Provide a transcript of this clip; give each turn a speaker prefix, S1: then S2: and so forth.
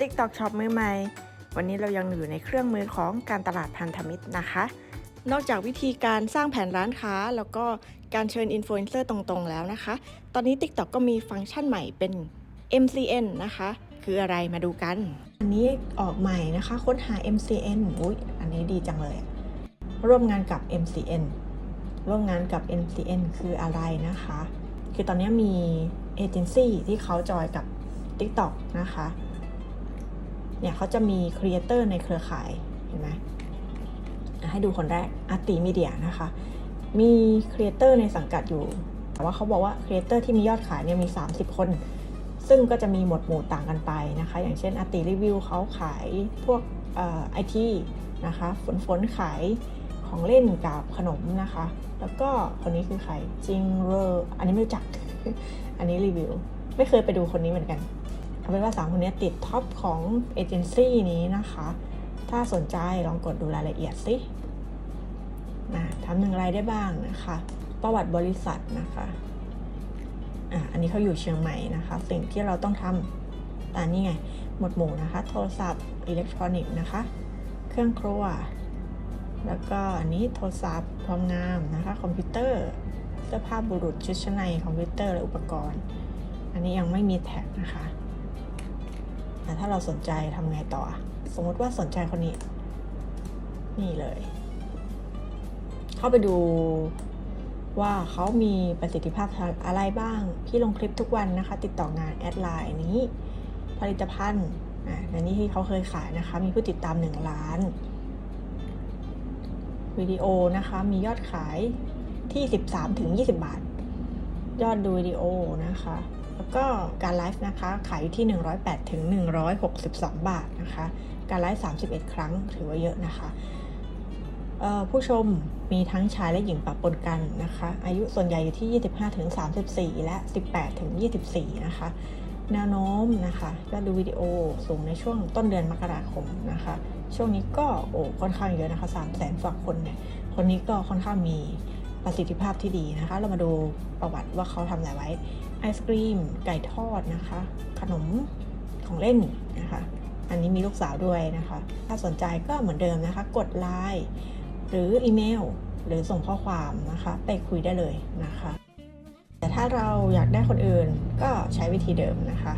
S1: TikTok Shop มือใหม่ วันนี้เรายังอยู่ในเครื่องมือของการตลาดพันธมิตรนะคะ นอกจากวิธีการสร้างแผนร้านค้า แล้วก็การเชิญอินฟลูเอนเซอร์ตรงๆแล้วนะคะ ตอนนี้ TikTok ก็มีฟังก์ชันใหม่เป็น MCN นะคะ คืออะไรมาดูกัน อันนี้ออกใหม่นะคะ ค้นหา MCN อุ้ยอันนี้ดีจังเลย ร่วมงานกับ MCN ร่วมงานกับ MCN คืออะไรนะคะ คือตอนนี้มีเอเจนซี่ที่เขาจอยกับ TikTok นะคะ เนี่ยเขาจะมีครีเอเตอร์ในเครือข่ายเห็นไหมให้ดูคนแรกอาร์ติมีเดียนะคะ มีครีเอเตอร์ในสังกัดอยู่ แต่ว่าเขาบอกว่าครีเอเตอร์ที่มียอดขายเนี่ยมี 30 คน ซึ่งก็จะมีหมวดหมู่ต่างกันไปนะคะ อย่างเช่นอาร์ติรีวิวเขาขายพวกไอทีนะคะฝนฝนขายของเล่นกับขนมนะคะ แล้วก็คนนี้คือใครจิงเรอร์อันนี้ไม่รู้จัก อันนี้รีวิว ไม่เคยไปดูคนนี้เหมือนกัน เอาเป็นว่าสามคนนี้ติดท็อปของเอเจนซี่นี้นะคะ ถ้าสนใจลองกดดูรายละเอียดสิทำหนึ่งไรได้บ้างนะคะ ประวัติบริษัทนะคะอะอันนี้เขาอยู่เชียงใหม่นะคะ สิ่งที่เราต้องทำอ่านี่ไง หมวดหมู่นะคะ โทรศัพท์อิเล็กทรอนิกส์นะคะ เครื่องครัว แล้วก็อันนี้โทรศัพท์ความงามนะคะ คอมพิวเตอร์เสื้อผ้าบุรุษชุดชั้นในคอมพิวเตอร์และอุปกรณ์ อันนี้ยังไม่มีแท็กนะคะ ถ้าเราสนใจทำไงต่อ สมมติว่าสนใจคนนี้ นี่เลย เข้าไปดูว่าเขามีประสิทธิภาพทางอะไรบ้าง พี่ลงคลิปทุกวันนะคะ ติดต่องานแอดไลน์นี้ ผลิตภัณฑ์อ่าในนี้ที่เขาเคยขายนะคะ มีผู้ติดตาม 1 ล้าน วิดีโอนะคะ มียอดขายที่ 13ถึง20 บาท ยอดดูวิดีโอนะคะ แล้วก็การไลฟ์นะคะ ขายอยู่ที่ 108ถึง162 บาทนะคะ การไลฟ์ 31 ครั้งถือว่าเยอะนะคะผู้ชมมีทั้งชายและหญิงปะปนกันนะคะ อายุส่วนใหญ่อยู่ที่ 25ถึง34 และ 18ถึง24 นะคะ แนวโน้มนะคะยอดดูวิดีโอสูงในช่วงต้นเดือนมกราคมนะคะ ช่วงนี้ก็โอ้ค่อนข้างเยอะนะคะ3 0 0แสนกว่าคนเนี่ย คนนี้ก็ค่อนข้างมี ประสิทธิภาพที่ดีนะคะ เรามาดูประวัติว่าเขาทำอะไรไว้ ไอศกรีม ไก่ทอดนะคะ ขนมของเล่นนะคะ อันนี้มีลูกสาวด้วยนะคะ ถ้าสนใจก็เหมือนเดิมนะคะ กดไลน์หรืออีเมล หรือส่งข้อความนะคะ ไปคุยได้เลยนะคะ แต่ถ้าเราอยากได้คนอื่นก็ใช้วิธีเดิมนะคะ